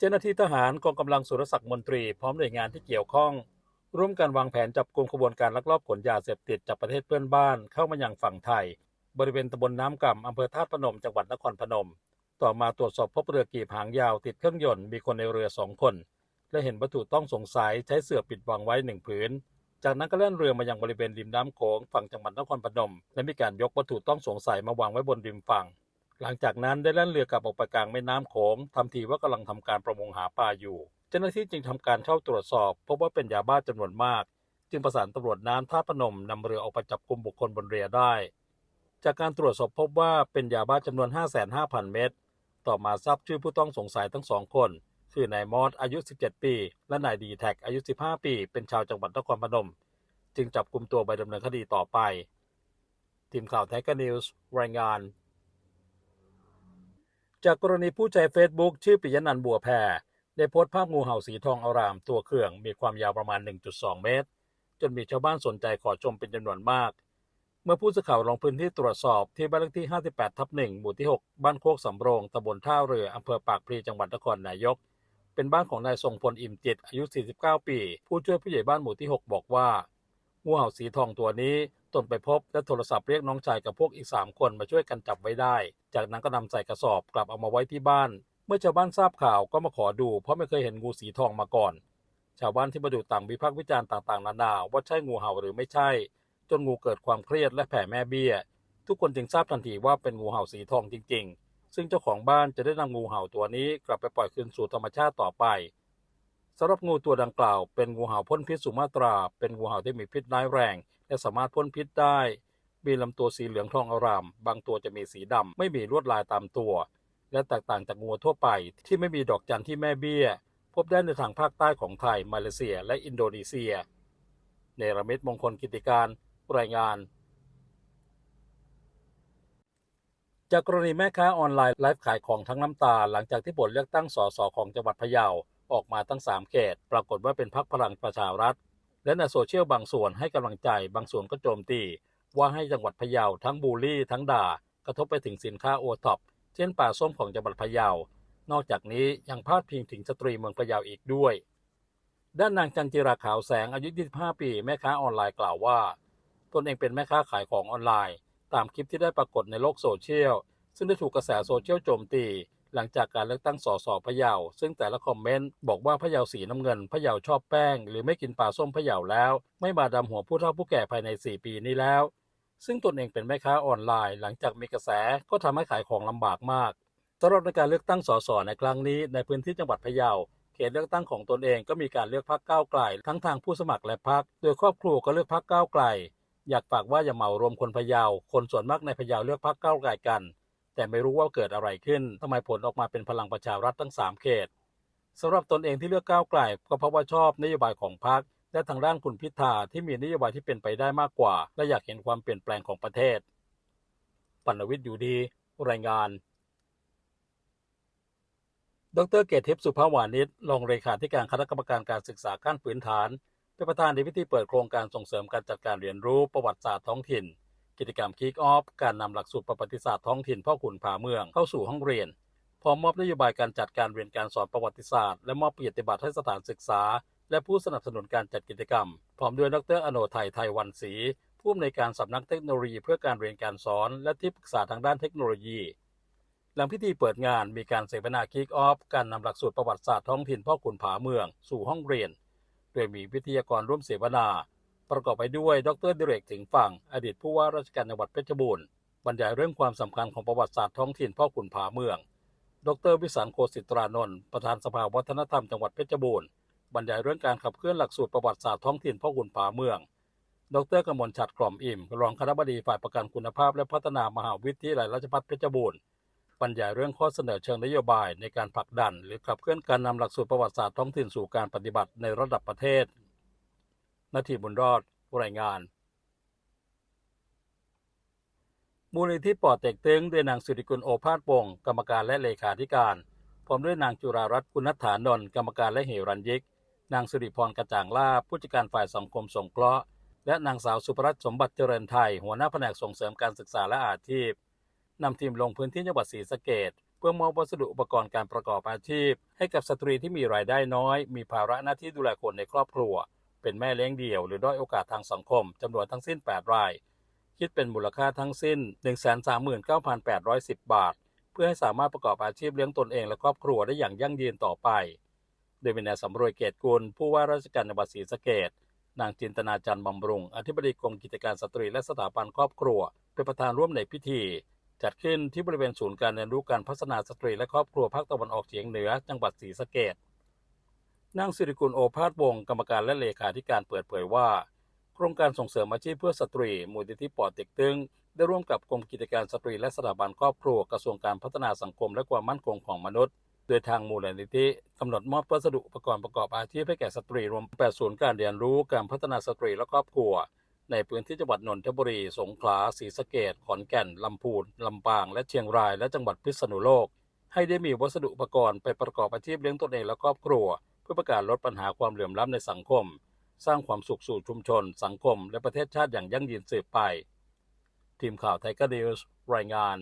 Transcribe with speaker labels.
Speaker 1: จ้าหน้าที่ทหารกองกำลังสุรศักดิ์มนตรีพร้อมหน่วยงานที่เกี่ยวข้อง ร่วมกันวางแผนจับกลุ่มขบวนการลักลอบขนยาเสพติดจากประเทศเพื่อนบ้านเข้ามายังฝั่งไทย บริเวณตำบลน้ำก่ำอำเภอท่าตุพนมจังหวัดนครพนม ต่อมาตรวจสอบพบเรือกีบหางยาวติดเครื่องยนต์มีคนในเรือสองคน และเห็นวัตถุต้องสงสัยใช้เสื่อปิดวางไว้หนึ่งผืนจากนั้นก็เล่นเรือมายังบริเวณริมน้ำโขงฝั่งจังหวัดนครพนม และมีการยกวัตถุต้องสงสัยมาวางไว้บนริมฝั่ง หลังจากนั้นได้แล่นเรือกลับออกไปกลางแม่น้ำโขงทำทีว่ากำลังทำการประมงหาปลาอยู่ เจ้าหน้าที่จึงทำการเข้าตรวจสอบ พบว่าเป็นยาบ้าจำนวนมาก จึงประสานตำรวจน้ำท่าพนมนำเรือออกไปจับกลุ่มบุคคลบนเรือได้ จากการตรวจสอบพบว่าเป็นยาบ้าจำนวน 5,500 เม็ดต่อมาทราบชื่อผู้ต้องสงสัยทั้งสองคน คือนายมอสอายุ 17 ปี และนายดีแท็กอายุ 15 ปี เป็นชาวจังหวัดนครพนม จึงจับกลุ่มตัวไปดำเนินคดีต่อไป ทีมข่าวไทยนิวส์รายงาน จากกรณีผู้ใช้เฟซบุ๊กชื่อปิยนันท์บัวแพรได้โพสต์ภาพงูเห่าสีทองอารามตัวเครื่องมีความยาวประมาณ 1.2 เมตร จนมีชาวบ้านสนใจขอชมเป็นจำนวนมาก เมื่อผู้สื่อข่าวลงพื้นที่ตรวจสอบที่บ้านเลขที่ 58 ทับ 1 หมู่ที่ 6 บ้านโคกสำโรงตำบลท่าเรืออำเภอปากพลีจังหวัดนครนายก เป็นบ้านของนายทรงพลอิ่มจิตอายุ 49 ปี ผู้ช่วยผู้ใหญ่บ้านหมู่ที่ 6 บอกว่างูเห่าสีทองตัวนี้ ตนไปพบและโทรศัพท์เรียกน้องชายกับพวกอีก 3 คนมาช่วยกันจับไว้ได้ จากนั้นก็นำใส่กระสอบกลับเอามาไว้ที่บ้าน เมื่อชาวบ้านทราบข่าวก็มาขอดู เพราะไม่เคยเห็นงูสีทองมาก่อน ชาวบ้านที่มาดูต่างวิพากษ์วิจารณ์ต่างๆนานาว่าใช่งูเห่าหรือไม่ใช่ จนงูเกิดความเครียดและแผ่แม่เบี้ย ทุกคนจึงทราบทันทีว่าเป็นงูเห่าสีทองจริง ๆ ซึ่งเจ้าของบ้านจะได้นำงูเห่าตัวนี้กลับไปปล่อยคืนสู่ธรรมชาติต่อไปสำหรับงูตัวดังกล่าวเป็นงูเห่าพ่นพิษสุมาตรา เป็นงูเห่าที่มีพิษร้ายแรง และสามารถพ่นพิษได้ มีลำตัวสีเหลืองทองอาราม บางตัวจะมีสีดำ ไม่มีลวดลายตามตัว และแตกต่างจากงูทั่วไป ที่ไม่มีดอกจันที่แม่เบี้ย พบได้ในทางภาคใต้ของไทย มาเลเซีย และอินโดนีเซีย เนรมิตมงคลกิติการรายงาน จากกรณีแม่ค้าออนไลน์ไลฟ์ขายของทั้งน้ำตา หลังจากที่ผลเลือกตั้งสสของจังหวัดพะเยาออกมาตั้ง 3 เขต ปรากฏว่าเป็นพรรคพลังประชารัฐ และในโซเชียลบางส่วนให้กำลังใจบางส่วนก็โจมตี ว่าให้จังหวัดพะเยาทั้งบูลลี่ทั้งด่า กระทบไปถึงสินค้าโอท็อปเช่นป่าส้มของจังหวัดพะเยา นอกจากนี้ยังพาดพิงถึงสตรีเมืองพะเยาอีกด้วย ด้านนางจันจิราขาวแสงอายุ 25 ปีแม่ค้าออนไลน์กล่าวว่า ตนเองเป็นแม่ค้าขายของออนไลน์ ตามคลิปที่ได้ปรากฏในโลกโซเชียลซึ่งได้ถูกกระแสโซเชียลโจมตี หลังจากการเลือกตั้งสสพะเยา ซึ่งแต่ละคอมเมนต์บอกว่าพะเยาสีน้ำเงินพะเยาชอบแป้ง หรือไม่กินปลาส้มพะเยาแล้ว ไม่มาดำหัวผู้เฒ่าผู้แก่ภายใน 4 ปีนี้แล้ว ซึ่งตนเองเป็นแม่ค้าออนไลน์ หลังจากมีกระแสก็ทำให้ขายของลำบากมากสำหรับในการเลือกตั้งสสในครั้งนี้ในพื้นที่จังหวัดพะเยาเขตเลือกตั้งของตนเองก็มีการเลือกพรรคก้าวไกล ทั้งทางผู้สมัครและพรรคโดยครอบครัวก็เลือกพรรคก้าวไกล อยากฝากว่าอย่าเหมารวมคนพะเยา คนส่วนมากในพะเยาเลือกพรรคก้าวไกลกัน แต่ไม่รู้ว่าเกิดอะไรขึ้นทำไมผลออกมาเป็นพลังประชารัฐทั้ง 3 เขตสำหรับตนเองที่เลือกก้าวไกลก็เพราะว่าชอบนโยบายของพรรคและทางด้านคุณพิธาที่มีนโยบายที่เป็นไปได้มากกว่า และอยากเห็นความเปลี่ยนแปลงของประเทศ ปัณวิทย์อยู่ดี รายงาน ดรเกตทิพย์สุภาวานิชรองเลขาธิการคณะกรรมการการศึกษาขั้นพื้นฐานเป็นประธานในพิธีเปิดโครงการส่งเสริมการจัดการเรียนรู้ประวัติศาสตร์ท้องถิ่น กิจกรรมคิกออฟการนำหลักสูตรประวัติศาสตร์ท้องถิ่นพ่อขุนผาเมืองเข้าสู่ห้องเรียน พร้อมมอบนโยบายการจัดการเรียนการสอนประวัติศาสตร์ และมอบเกียรติบัตรให้สถานศึกษา และผู้สนับสนุนการจัดกิจกรรม พร้อมด้วยดรอโนไทยไทยวันศรีผู้อำนวยการสำนักเทคโนโลยีเพื่อการเรียนการสอน และที่ปรึกษาทางด้านเทคโนโลยีหลังพิธีเปิดงานมีการเสวนาคิกออฟการนำหลักสูตรประวัติศาสตร์ท้องถิ่นพ่อขุนผาเมือง สู่ห้องเรียน โดยมีวิทยากรร่วมเสวนา ประกอบไปด้วยดรดิเรกถึงฝั่ง อดีตผู้ว่าราชการจังหวัดเพชรบูรณ์บรรยายเรื่องความสำคัญของประวัติศาสตร์ท้องถิ่นพ่อขุนผาเมือง ดรวิสารโคสิตรานนท์ประธานสภาวัฒนธรรมจังหวัดเพชรบูรณ์บรรยายเรื่องการขับเคลื่อนหลักสูตรประวัติศาสตร์ท้องถิ่นพ่อขุนผาเมือง ดรกมลฉัดกล่อมอิ่ม รองคณบดีฝ่ายประกันคุณภาพและพัฒนามหาวิทยาลัยราชภัฏเพชรบูรณ์บรรยายเรื่องข้อเสนอเชิงนโยบายในการผลักดัน หรือขับเคลื่อนการนำหลักสูตรประวัติศาสตร์ท้องถิ่นสู่การปฏิบัติในระดับประเทศ นาทีบุญรอดรายงาน มูลนิธิปอดเต็กตึงด้วยนางสุริกุลโอภาสวงศ์กรรมการและเลขาธิการ พร้อมด้วยนางจุรารัตน์กุณัฐานนท์กรรมการและเหรัญยิก นางสุริพรกระจ่างล่าผู้จัดการฝ่ายสังคมสงเคราะห์ และนางสาวสุภรัตน์สมบัติเจริญไทย หัวหน้าแผนกส่งเสริมการศึกษาและอาชีพนำทีมลงพื้นที่จังหวัดศรีสะเกดเพื่อมอบวัสดุอุปกรณ์การประกอบอาชีพ ให้กับสตรีที่มีรายได้น้อย มีภาระหน้าที่ดูแลคนในครอบครัว เป็นแม่เลี้ยงเดี่ยว หรือด้อยโอกาสทางสังคมจำนวนทั้งสิ้น 8 ราย คิดเป็นมูลค่าทั้งสิ้น 139,810 บาท เพื่อให้สามารถประกอบอาชีพเลี้ยงตนเองและครอบครัวได้อย่างยั่งยืนต่อไป โดยมีนายสำรวยเกตกุลผู้ว่าราชการจังหวัดศรีสะเกษนางจินตนาจันทร์บำรุง อธิบดีกรมกิจการสตรีและสถาบันครอบครัว เป็นประธานร่วมในพิธี จัดขึ้นที่บริเวณศูนย์การเรียนรู้การพัฒนาสตรีและครอบครัวภาคตะวันออกเฉียงเหนือ จังหวัดศรีสะเกษ นางสิริกุลโอภาสวงศ์กรรมการและเลขาธิการเปิดเผยว่า โครงการส่งเสริมอาชีพเพื่อสตรีมูลนิธิปอเต็กตึงได้ร่วมกับกรมกิจการสตรีและสถาบันครอบครัวกระทรวงการพัฒนาสังคมและความมั่นคงของมนุษย์ โดยทางมูลนิธิกำหนดมอบวัสดุอุปกรณ์ประกอบอาชีพให้แก่สตรีรวม8ศูนย์การเรียนรู้การพัฒนาสตรีและครอบครัว ในพื้นที่จังหวัดนนทบุรี สงขลาศรีสะเกษขอนแก่นลำพูนลำปาง และเชียงราย และจังหวัดพิษณุโลก ให้ได้มีวัสดุอุปกรณ์ไปประกอบอาชีพเลี้ยงตนเองและครอบครัว พื่อประกาศลดปัญหาความเหลื่อมล้ำในสังคม สร้างความสุขสู่ชุมชน สังคม และประเทศชาติอย่างยั่งยืนสืบไป ทีมข่าวไทยก็นิวส์รายงาน